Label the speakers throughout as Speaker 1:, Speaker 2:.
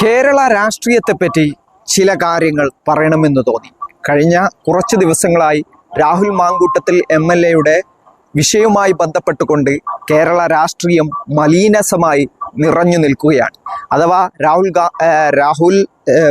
Speaker 1: കേരള രാഷ്ട്രീയത്തെപ്പറ്റി ചില കാര്യങ്ങൾ പറയണമെന്ന് തോന്നി. കഴിഞ്ഞ കുറച്ച് ദിവസങ്ങളായി രാഹുൽ മാങ്കൂട്ടത്തിൽ എം എൽ എയുടെ വിഷയവുമായി ബന്ധപ്പെട്ടുകൊണ്ട് കേരള രാഷ്ട്രീയം മലീനസമായി നിറഞ്ഞു നിൽക്കുകയാണ്. അഥവാ രാഹുൽ രാഹുൽ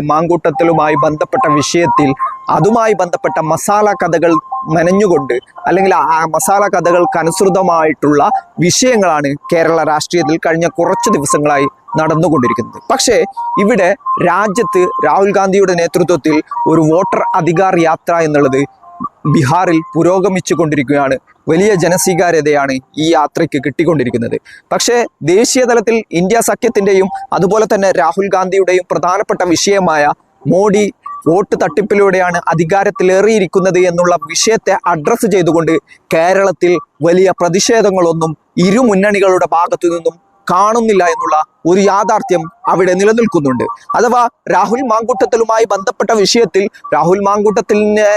Speaker 1: മാങ്കൂട്ടത്തിലുമായി ബന്ധപ്പെട്ട വിഷയത്തിൽ അതുമായി ബന്ധപ്പെട്ട മസാല കഥകൾ മെനഞ്ഞുകൊണ്ട് അല്ലെങ്കിൽ ആ മസാല കഥകൾക്ക് അനുസൃതമായിട്ടുള്ള വിഷയങ്ങളാണ് കേരള രാഷ്ട്രീയത്തിൽ കഴിഞ്ഞ കുറച്ച് ദിവസങ്ങളായി നടന്നുകൊണ്ടിരിക്കുന്നത്. പക്ഷേ ഇവിടെ രാജ്യത്ത് രാഹുൽ ഗാന്ധിയുടെ നേതൃത്വത്തിൽ ഒരു വോട്ടർ അധികാർ യാത്ര എന്നുള്ളത് ബീഹാറിൽ പുരോഗമിച്ചു കൊണ്ടിരിക്കുകയാണ് വലിയ ജനസ്വീകാര്യതയാണ് ഈ യാത്രയ്ക്ക് കിട്ടിക്കൊണ്ടിരിക്കുന്നത്. പക്ഷേ ദേശീയ തലത്തിൽ ഇന്ത്യ സഖ്യത്തിന്റെയും അതുപോലെ തന്നെ രാഹുൽ ഗാന്ധിയുടെയും പ്രധാനപ്പെട്ട വിഷയമായ മോഡി വോട്ട് തട്ടിപ്പിലൂടെയാണ് അധികാരത്തിലേറിയിരിക്കുന്നത് എന്നുള്ള വിഷയത്തെ അഡ്രസ്സ് ചെയ്തുകൊണ്ട് കേരളത്തിൽ വലിയ പ്രതിഷേധങ്ങളൊന്നും ഇരു മുന്നണികളുടെ ഭാഗത്തു നിന്നും കാണുന്നില്ല എന്നുള്ള ഒരു യാഥാർത്ഥ്യം അവിടെ നിലനിൽക്കുന്നുണ്ട്. അഥവാ രാഹുൽ മാങ്കൂട്ടത്തിലുമായി ബന്ധപ്പെട്ട വിഷയത്തിൽ രാഹുൽ മാങ്കൂട്ടത്തിനെ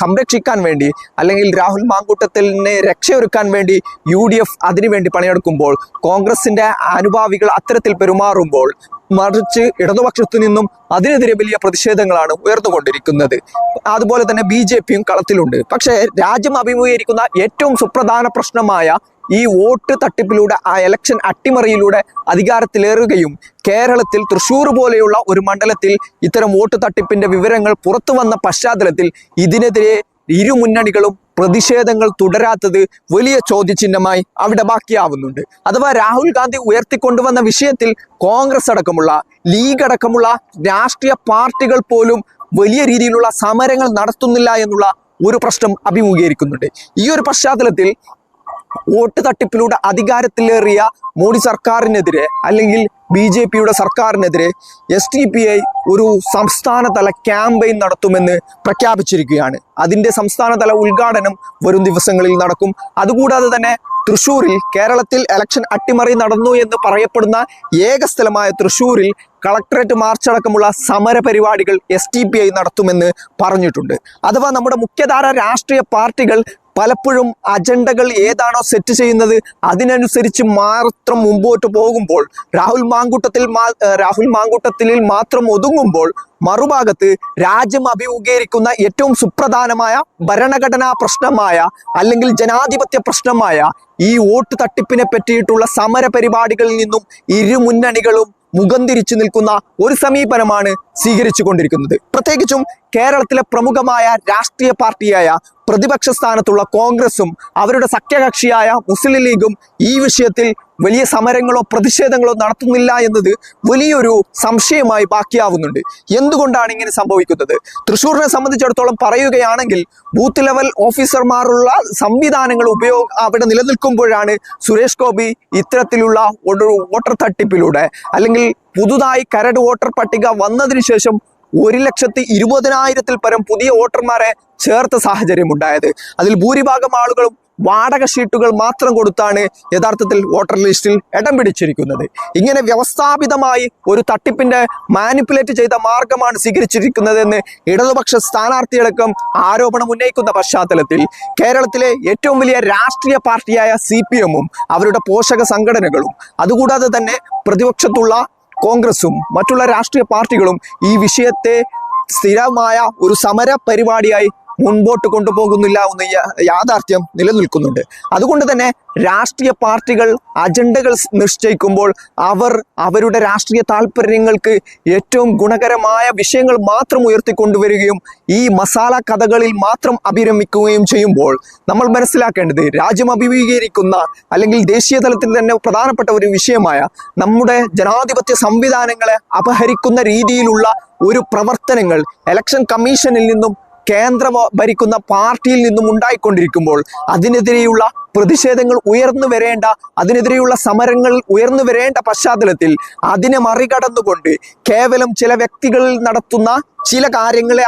Speaker 1: സംരക്ഷിക്കാൻ വേണ്ടി അല്ലെങ്കിൽ രാഹുൽ മാങ്കൂട്ടത്തിനെ രക്ഷയൊരുക്കാൻ വേണ്ടി യു ഡി എഫ് അതിനുവേണ്ടി പണിയെടുക്കുമ്പോൾ കോൺഗ്രസിന്റെ അനുഭാവികൾ അത്തരത്തിൽ പെരുമാറുമ്പോൾ മറിച്ച് ഇടതുപക്ഷത്തു നിന്നും അതിനെതിരെ വലിയ പ്രതിഷേധങ്ങളാണ് ഉയർന്നുകൊണ്ടിരിക്കുന്നത്. അതുപോലെ തന്നെ ബി ജെ പിയും കളത്തിലുണ്ട്. പക്ഷേ രാജ്യം അഭിമുഖീകരിക്കുന്ന ഏറ്റവും സുപ്രധാന പ്രശ്നമായ ഈ വോട്ട് തട്ടിപ്പിലൂടെ ആ ഇലക്ഷൻ അട്ടിമറിയിലൂടെ അധികാരത്തിലേറുകയും കേരളത്തിൽ തൃശ്ശൂർ പോലെയുള്ള ഒരു മണ്ഡലത്തിൽ ഇത്തരം വോട്ട് തട്ടിപ്പിന്റെ വിവരങ്ങൾ പുറത്തു വന്ന പശ്ചാത്തലത്തിൽ ഇതിനെതിരെ ഇരു മുന്നണികളും പ്രതിഷേധങ്ങൾ തുടരാത്തത് വലിയ ചോദ്യചിഹ്നമായി അവിടെ ബാക്കിയാവുന്നുണ്ട്. അഥവാ രാഹുൽ ഗാന്ധി ഉയർത്തിക്കൊണ്ടുവന്ന വിഷയത്തിൽ കോൺഗ്രസ് അടക്കമുള്ള ലീഗ് അടക്കമുള്ള രാഷ്ട്രീയ പാർട്ടികൾ പോലും വലിയ രീതിയിലുള്ള സമരങ്ങൾ നടത്തുന്നില്ല എന്നുള്ള ഒരു പ്രശ്നം അഭിമുഖീകരിക്കുന്നുണ്ട്. ഈ ഒരു പശ്ചാത്തലത്തിൽ വോട്ട് തട്ടിപ്പിലൂടെ അധികാരത്തിലേറിയ മോഡി സർക്കാരിനെതിരെ അല്ലെങ്കിൽ ബി ജെ പിയുടെ സർക്കാരിനെതിരെ എസ് ടി പി ഐ ഒരു സംസ്ഥാനതല ക്യാമ്പയിൻ നടത്തുമെന്ന് പ്രഖ്യാപിച്ചിരിക്കുകയാണ്. അതിന്റെ സംസ്ഥാനതല ഉദ്ഘാടനം വരും ദിവസങ്ങളിൽ നടക്കും. അതുകൂടാതെ തന്നെ തൃശ്ശൂരിൽ കേരളത്തിൽ എലക്ഷൻ അട്ടിമറി നടന്നു എന്ന് പറയപ്പെടുന്ന ഏക സ്ഥലമായ തൃശ്ശൂരിൽ കളക്ടറേറ്റ് മാർച്ച് അടക്കമുള്ള സമര പരിപാടികൾ എസ് ടി പി ഐ നടത്തുമെന്ന് പറഞ്ഞിട്ടുണ്ട്. അഥവാ നമ്മുടെ മുഖ്യധാര രാഷ്ട്രീയ പാർട്ടികൾ പലപ്പോഴും അജണ്ടകൾ ഏതാണോ സെറ്റ് ചെയ്യുന്നത് അതിനനുസരിച്ച് മാത്രം മുമ്പോട്ട് പോകുമ്പോൾ രാഹുൽ മാങ്കൂട്ടത്തിൽ രാഹുൽ മാങ്കൂട്ടത്തിൽ മാത്രം ഒതുങ്ങുമ്പോൾ മറുഭാഗത്ത് രാജ്യം അഭിമുഖീകരിക്കുന്ന ഏറ്റവും സുപ്രധാനമായ ഭരണഘടനാ പ്രശ്നമായ അല്ലെങ്കിൽ ജനാധിപത്യ പ്രശ്നമായ ഈ വോട്ട് തട്ടിപ്പിനെ പറ്റിയിട്ടുള്ള സമര പരിപാടികളിൽ നിന്നും ഇരുമുന്നണികളും മുഖം തിരിച്ചു നിൽക്കുന്ന ഒരു സമീപനമാണ് സ്വീകരിച്ചു കൊണ്ടിരിക്കുന്നത് പ്രത്യേകിച്ചും കേരളത്തിലെ പ്രമുഖമായ രാഷ്ട്രീയ പാർട്ടിയായ പ്രതിപക്ഷ സ്ഥാനത്തുള്ള കോൺഗ്രസും അവരുടെ സഖ്യകക്ഷിയായ മുസ്ലിം ലീഗും ഈ വിഷയത്തിൽ വലിയ സമരങ്ങളോ പ്രതിഷേധങ്ങളോ നടത്തുന്നില്ല എന്നത് വലിയൊരു സംശയമായി ബാക്കിയാവുന്നുണ്ട്. എന്തുകൊണ്ടാണ് ഇങ്ങനെ സംഭവിക്കുന്നത്? തൃശ്ശൂരിനെ സംബന്ധിച്ചിടത്തോളം പറയുകയാണെങ്കിൽ ബൂത്ത് ലെവൽ ഓഫീസർമാരുള്ള സംവിധാനങ്ങൾ ഉപയോഗ അവിടെ നിലനിൽക്കുമ്പോഴാണ് സുരേഷ് ഗോപി ഇത്തരത്തിലുള്ള വോട്ടർ തട്ടിപ്പിലൂടെ അല്ലെങ്കിൽ പുതുതായി കരട് വോട്ടർ പട്ടിക വന്നതിന് ശേഷം ഒരു ലക്ഷത്തി ഇരുപതിനായിരത്തിൽ പരം പുതിയ വോട്ടർമാരെ ചേർത്ത സാഹചര്യം ഉണ്ടായത് അതിൽ ഭൂരിഭാഗം ആളുകളും വാടക ഷീട്ടുകൾ മാത്രം കൊടുത്താണ് യഥാർത്ഥത്തിൽ വോട്ടർ ലിസ്റ്റിൽ ഇടം പിടിച്ചിരിക്കുന്നത്. ഇങ്ങനെ വ്യവസ്ഥാപിതമായി ഒരു തട്ടിപ്പിന്റെ മാനിപ്പുലേറ്റ് ചെയ്ത മാർഗമാണ് സ്വീകരിച്ചിരിക്കുന്നതെന്ന് ഇടതുപക്ഷ സ്ഥാനാർത്ഥിയടക്കം ആരോപണം ഉന്നയിക്കുന്ന പശ്ചാത്തലത്തിൽ കേരളത്തിലെ ഏറ്റവും വലിയ രാഷ്ട്രീയ പാർട്ടിയായ സി അവരുടെ പോഷക സംഘടനകളും അതുകൂടാതെ തന്നെ പ്രതിപക്ഷത്തുള്ള കോൺഗ്രസും മറ്റുള്ള രാഷ്ട്രീയ പാർട്ടികളും ഈ വിഷയത്തെ സ്ഥിരമായ ഒരു സമര പരിപാടിയായി മുൻപോട്ട് കൊണ്ടുപോകുന്നില്ല എന്ന യാഥാർത്ഥ്യം നിലനിൽക്കുന്നുണ്ട്. അതുകൊണ്ട് തന്നെ രാഷ്ട്രീയ പാർട്ടികൾ അജണ്ടകൾ നിശ്ചയിക്കുമ്പോൾ അവർ അവരുടെ രാഷ്ട്രീയ താല്പര്യങ്ങൾക്ക് ഏറ്റവും ഗുണകരമായ വിഷയങ്ങൾ മാത്രം ഉയർത്തിക്കൊണ്ടുവരികയും ഈ മസാല കഥകളിൽ മാത്രം അഭിരമിക്കുകയും ചെയ്യുമ്പോൾ നമ്മൾ മനസ്സിലാക്കേണ്ടത് രാജ്യം അഭിമുഖീകരിക്കുന്ന അല്ലെങ്കിൽ ദേശീയ തലത്തിൽ തന്നെ പ്രധാനപ്പെട്ട ഒരു വിഷയമായ നമ്മുടെ ജനാധിപത്യ സംവിധാനങ്ങളെ അപഹരിക്കുന്ന രീതിയിലുള്ള ഒരു പ്രവർത്തനങ്ങൾ ഇലക്ഷൻ കമ്മീഷനിൽ നിന്നും കേന്ദ്ര ഭരിക്കുന്ന പാർട്ടിയിൽ നിന്നും ഉണ്ടായിക്കൊണ്ടിരിക്കുമ്പോൾ അതിനെതിരെയുള്ള പ്രതിഷേധങ്ങൾ ഉയർന്നു വരേണ്ട അതിനെതിരെയുള്ള സമരങ്ങൾ ഉയർന്നു വരേണ്ട പശ്ചാത്തലത്തിൽ അതിനെ മറികടന്നുകൊണ്ട് കേവലം ചില വ്യക്തികൾ നടത്തുന്ന ചില കാര്യങ്ങളെ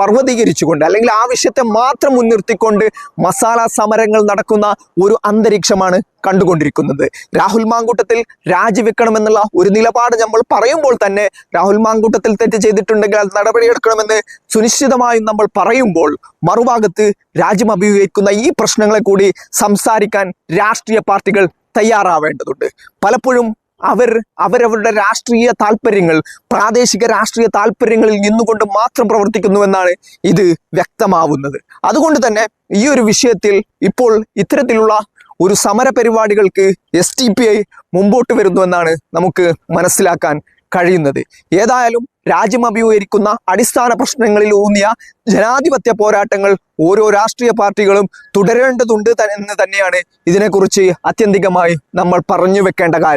Speaker 1: പർവതീകരിച്ചുകൊണ്ട് അല്ലെങ്കിൽ ആവശ്യത്തെ മാത്രം മുൻനിർത്തിക്കൊണ്ട് മസാല സമരങ്ങൾ നടക്കുന്ന ഒരു അന്തരീക്ഷമാണ് കണ്ടുകൊണ്ടിരിക്കുന്നത്. രാഹുൽ മാങ്കൂട്ടത്തിൽ രാജിവെക്കണമെന്നുള്ള ഒരു നിലപാട് നമ്മൾ പറയുമ്പോൾ തന്നെ രാഹുൽ മാങ്കൂട്ടത്തിൽ തെറ്റ് ചെയ്തിട്ടുണ്ടെങ്കിൽ അത് നടപടിയെടുക്കണമെന്ന് സുനിശ്ചിതമായും നമ്മൾ പറയുമ്പോൾ മറുഭാഗത്ത് രാജ്യം അഭിമുഖീകരിക്കുന്ന ഈ പ്രശ്നങ്ങളെ കൂടി സംസാരിക്കാൻ രാഷ്ട്രീയ പാർട്ടികൾ തയ്യാറാവേണ്ടതുണ്ട്. പലപ്പോഴും അവർ അവരവരുടെ രാഷ്ട്രീയ താല്പര്യങ്ങൾ പ്രാദേശിക രാഷ്ട്രീയ താല്പര്യങ്ങളിൽ നിന്നുകൊണ്ട് മാത്രം പ്രവർത്തിക്കുന്നുവെന്നാണ് ഇത് വ്യക്തമാവുന്നത്. അതുകൊണ്ട് തന്നെ ഈ ഒരു വിഷയത്തിൽ ഇപ്പോൾ ഇത്തരത്തിലുള്ള ഒരു സമര പരിപാടികൾക്ക് എസ് ടി പി ഐ മുമ്പോട്ട് വരുന്നുവെന്നാണ് നമുക്ക് മനസ്സിലാക്കാൻ കഴിയുന്നത്. ഏതായാലും രാജ്യം അഭിമുഖീകരിക്കുന്ന അടിസ്ഥാന പ്രശ്നങ്ങളിൽ ഊന്നിയ ജനാധിപത്യ പോരാട്ടങ്ങൾ ഓരോ രാഷ്ട്രീയ പാർട്ടികളും തുടരേണ്ടതുണ്ട് എന്ന് തന്നെയാണ് ഇതിനെക്കുറിച്ച് ആത്യന്തികമായി നമ്മൾ പറഞ്ഞു വെക്കേണ്ട കാര്യം.